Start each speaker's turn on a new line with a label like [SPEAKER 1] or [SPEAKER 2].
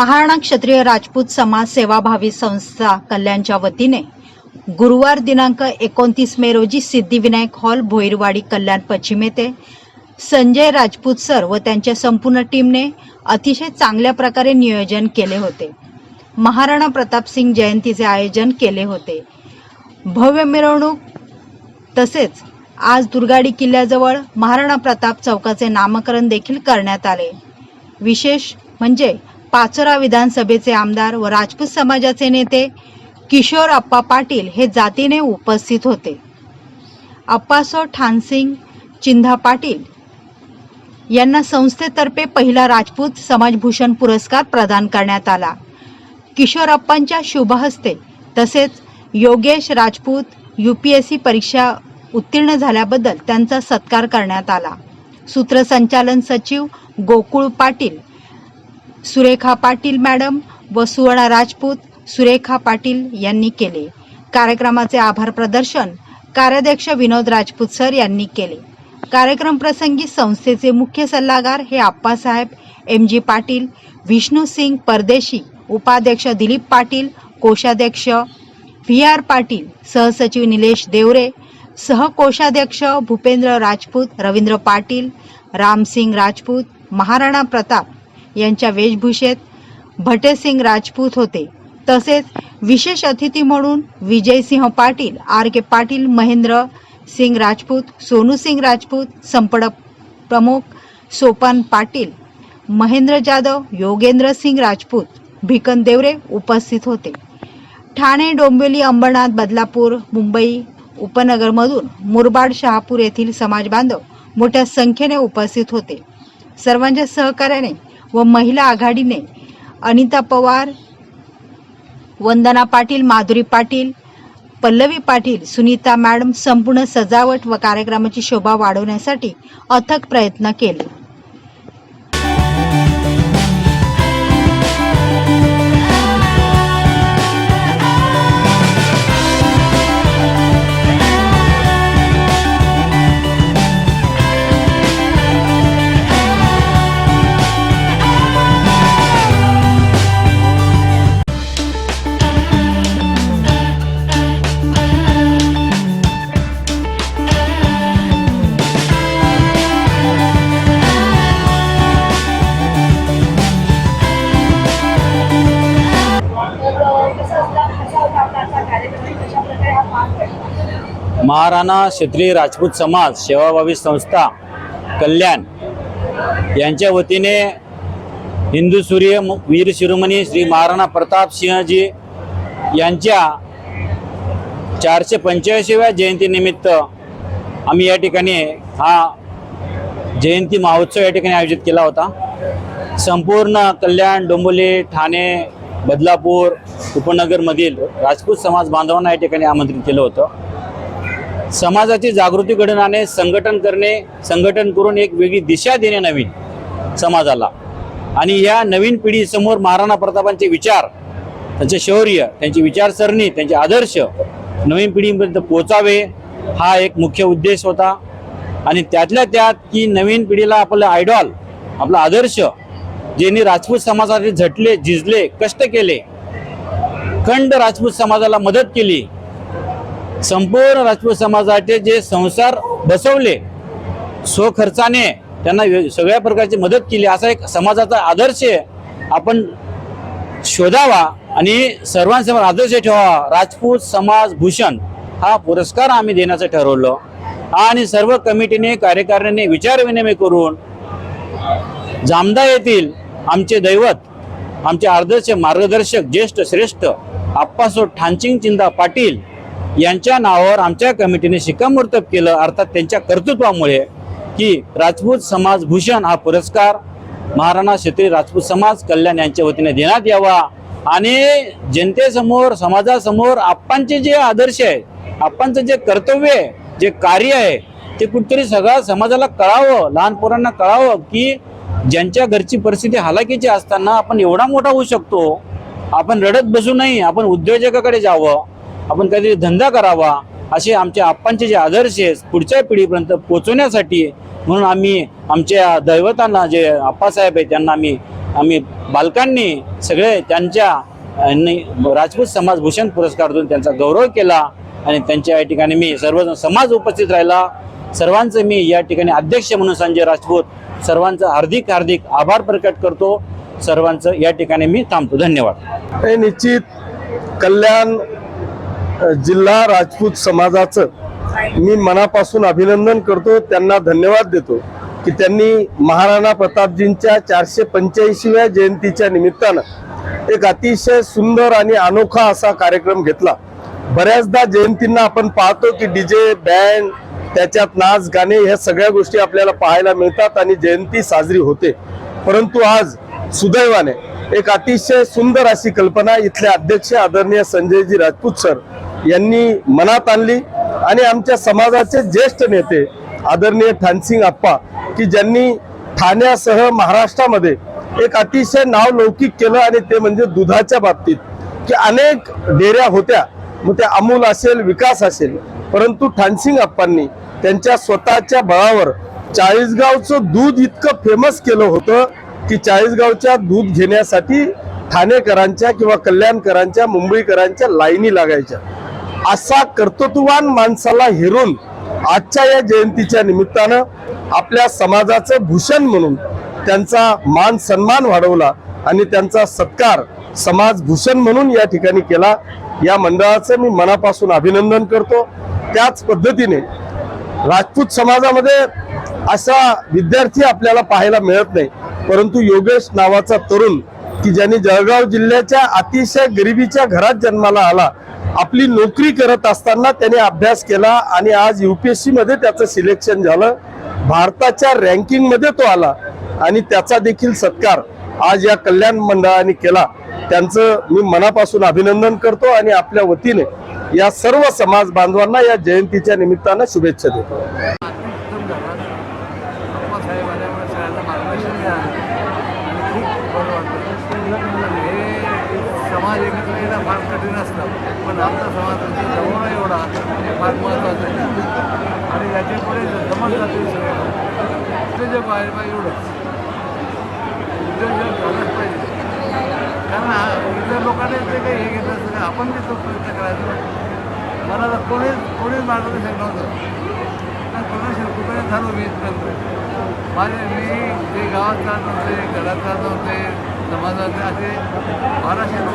[SPEAKER 1] महाराणा क्षत्रिय राजपूत समाज सेवाभावी संस्था कल्याणच्या वतीने गुरुवार दिनांक एकोणतीस मे रोजी सिद्धिविनायक हॉल भोईरवाडी कल्याण पश्चिम येथे संजय राजपूत सर व त्यांच्या संपूर्ण टीमने अतिशय चांगल्या प्रकारे नियोजन केले होते. महाराणा प्रताप सिंग जयंतीचे आयोजन केले होते. भव्य मिरवणूक तसेच आज दुर्गाडी किल्ल्याजवळ महाराणा प्रताप चौकाचे नामकरण देखील करण्यात आले. विशेष म्हणजे पाचोरा विधानसभेचे आमदार व राजपूत समाजाचे नेते किशोर अप्पा पाटील हे जातीने उपस्थित होते. अप्पासो ठानसिंग चिंधा पाटील यांना संस्थेतर्फे पहिला राजपूत समाजभूषण पुरस्कार प्रदान करण्यात आला. किशोरप्पांच्या अप्पांच्या शुभहस्ते तसेच Yogesh Rajput U P S C परीक्षा उत्तीर्ण झाल्याबद्दल त्यांचा सत्कार करण्यात आला. सूत्रसंचालन सचिव गोकुळ पाटील सुरेखा पाटील मॅडम व सुवर्णा राजपूत सुरेखा पाटील यांनी केले. कार्यक्रमाचे आभार प्रदर्शन कार्याध्यक्ष विनोद राजपूत सर यांनी केले. कार्यक्रम प्रसंगी संस्थेचे मुख्य सल्लागार हे आप्पासाहेब एम जी पाटील विष्णू सिंग परदेशी उपाध्यक्ष दिलीप पाटील कोषाध्यक्ष व्ही आर पाटील सहसचिव निलेश देवरे सहकोषाध्यक्ष भूपेंद्र राजपूत रवींद्र पाटील रामसिंग राजपूत महाराणा प्रताप यांच्या वेशभूषेत भटेसिंग राजपूत होते. तसेच विशेष अतिथी म्हणून विजयसिंह पाटील आर के पाटील महेंद्र सिंग राजपूत सोनू सिंग राजपूत संपड प्रमुख सोपान पाटील महेंद्र जाधव योगेंद्र सिंग राजपूत भिकन देवरे उपस्थित होते. ठाणे डोंबिवली अंबरनाथ बदलापूर मुंबई उपनगरमधून मुरबाड शहापूर येथील समाज बांधव मोठ्या संख्येने उपस्थित होते. सर्वांच्या सहकार्याने व महिला आघाडीने अनिता पवार वंदना पाटील माधुरी पाटील पल्लवी पाटील सुनीता मॅडम संपूर्ण सजावट व कार्यक्रमाची शोभा वाढवण्यासाठी अथक प्रयत्न केले.
[SPEAKER 2] महाराणा क्षेत्रीय राजपूत समाज सेवाभावी संस्था कल्याण यांच्या वतीने हिंदू सूर्य वीर शिरोमणी श्री महाराणा प्रताप सिंहजी यांच्या चारशे पंच्याऐंशीव्या जयंतीनिमित्त आम्ही या ठिकाणी हा जयंती महोत्सव या ठिकाणी आयोजित केला होता. संपूर्ण कल्याण डोंबोली ठाणे बदलापूर उपनगरमधील राजपूत समाज बांधवांना या ठिकाणी आमंत्रित केलं होतं. समाजाची जागृती घडवण्याने संघटन करणे संघटन करून एक वेगळी दिशा देणे नवीन समाजाला. आणि या नवीन पिढीसमोर महाराणा प्रतापांचे विचार त्यांचे शौर्य त्यांची विचारसरणी त्यांचे आदर्श नवीन पिढीपर्यंत पोचावे हा एक मुख्य उद्देश होता. आणि त्यातल्या त्यात की नवीन पिढीला आपलं आयडॉल आपला आदर्श ज्यांनी राजपूत समाजासाठी झटले झिजले कष्ट केले खंड राजपूत समाजाला मदत केली संपूर्ण राजपूत समाजाचे जे संसार बसवले स्वखर्चाने त्यांना सगळ्या प्रकारची मदत केली असा एक समाजाचा आदर्श आपण शोधावा आणि सर्वांसमोर आदर्श ठेवावा राजपूत समाज भूषण हा पुरस्कार आम्ही देण्याचं ठरवलं. आणि सर्व कमिटीने कार्यकारिणीने विचारविनिमय करून जामदा येथील आमचे दैवत आमचे आदर्श मार्गदर्शक ज्येष्ठ श्रेष्ठ आप्पासो ठाणचिंग चिंदा पाटील यांच्या नावावर आमच्या कमिटीने शिक्कामोर्तब केलं अर्थात त्यांच्या कर्तृत्वामुळे की राजपूत समाज भूषण हा पुरस्कार महाराणा क्षेत्री राजपूत समाज कल्याण यांच्या वतीने देण्यात यावा. आणि जनतेसमोर समाजासमोर आप्पांचे जे आदर्श आहे आप्पांचं जे कर्तव्य आहे जे कार्य आहे ते कुठेतरी सगळ्या समाजाला कळावं लहान पोरांना कळावं की ज्यांच्या घरची परिस्थिती हालाकीची असताना आपण एवढा मोठा होऊ शकतो आपण रडत बसू नाही आपण उद्योजकाकडे जावं आपण काहीतरी धंदा करावा असे आमच्या आप्पांचे जे आदर्श आहेत पुढच्या पिढीपर्यंत पोचवण्यासाठी म्हणून आम्ही आमच्या दैवतांना जे आप्पासाहेब आहे त्यांना आम्ही आम्ही बालकांनी सगळे त्यांच्या राजपूत समाज भूषण पुरस्कारातून त्यांचा गौरव केला आणि त्यांच्या या ठिकाणी मी सर्वजण समाज उपस्थित राहिला. सर्वांचं मी या ठिकाणी अध्यक्ष म्हणून संजय राजपूत सर्वांचं हार्दिक हार्दिक आभार प्रकट करतो. सर्वांचं या ठिकाणी मी थांबतो. धन्यवाद.
[SPEAKER 3] हे निश्चित कल्याण जिल्हा राजपूत समाजाचं मी मनापासून अभिनंदन करतो त्यांना धन्यवाद देतो की त्यांनी महाराणा प्रतापजींच्या चारशे पंच्याऐंशीव्या जयंतीच्या निमित्तानं एक अतिशय सुंदर आणि अनोखा असा कार्यक्रम घेतला. बऱ्याचदा जयंतींना आपण पाहतो की डीजे बँड त्याच्यात नाच गाणे ह्या सगळ्या गोष्टी आपल्याला पाहायला मिळतात आणि जयंती साजरी होते. परंतु आज सुदैवाने एक अतिशय सुंदर अशी कल्पना इथले अध्यक्ष आदरणीय संजयजी राजपूत सर यांनी मनात आणली आणि आमच्या समाजाचे ज्येष्ठ नेते आदरणीय ठाणसिंग आप्पा की ज्यांनी ठाण्यासह महाराष्ट्रामध्ये एक अतिशय नाव लौकिक केलं आणि ते म्हणजे दुधाच्या बाबतीत की अनेक डेऱ्या होत्या मग ते अमूल असेल विकास असेल परंतु ठाणसिंग आप्पांनी त्यांच्या स्वतःच्या बळावर चाळीसगावचं दूध इतकं फेमस केलं होतं की चाळीसगावच्या दूध घेण्यासाठी ठाणेकरांच्या किंवा कल्याणकरांच्या मुंबईकरांच्या लाईनी लागायच्या. असा कर्तृत्ववान माणसाला हेरून आजच्या या जयंतीच्या निमित्तानं आपल्या समाजाचं भूषण म्हणून त्यांचा मान सन्मान वाढवला आणि त्यांचा सत्कार समाज भूषण म्हणून या ठिकाणी केला. या मंडळाचं मी मनापासून अभिनंदन करतो. त्याच पद्धतीने राजपूत समाजामध्ये असा विद्यार्थी आपल्याला पाहायला मिळत नाही. परंतु योगेश नावाचा तरुण की ज्यांनी जळगाव जिल्ह्याच्या अतिशय गरिबीच्या घरात जन्माला आला आपली नोकरी करत असताना त्याने अभ्यास केला आणि आज युपीएससी मध्ये त्याचं सिलेक्शन झालं. भारताच्या रँकिंगमध्ये तो आला आणि त्याचा देखील सत्कार आज या कल्याण मंडळाने केला. त्यांचं मी मनापासून अभिनंदन करतो आणि आपल्या वतीने या सर्व समाज बांधवांना या जयंतीच्या निमित्तानं शुभेच्छा देतो
[SPEAKER 4] उत्तम झाला अप्पासाहेब आल्यामुळे सगळ्यांना मार्गदर्शन मिळालं आणि खूप बरं वाटलं हे समाज एकत्र येणं फार कठीण असतं. पण आमचा समाज जवळ एवढा हे फार महत्त्वाचं आहे. आणि याच्यापुढे जमत जातील सगळे उद्योजक व्हायला पाहिजे एवढंच उद्योजक झालंच पाहिजे. कारण इतर लोकांनी ते काही हे घेतलं असतं आपण ते तो प्रयत्न करायचा. मला आता कोणीच कोणीच मार्गदर्शन नव्हतं. पण कोणाशी कुठे झालो मी इथपर्यंत. माझे मी जे गावात जात होते घरात जात होते समाजात असे बाराशे लोक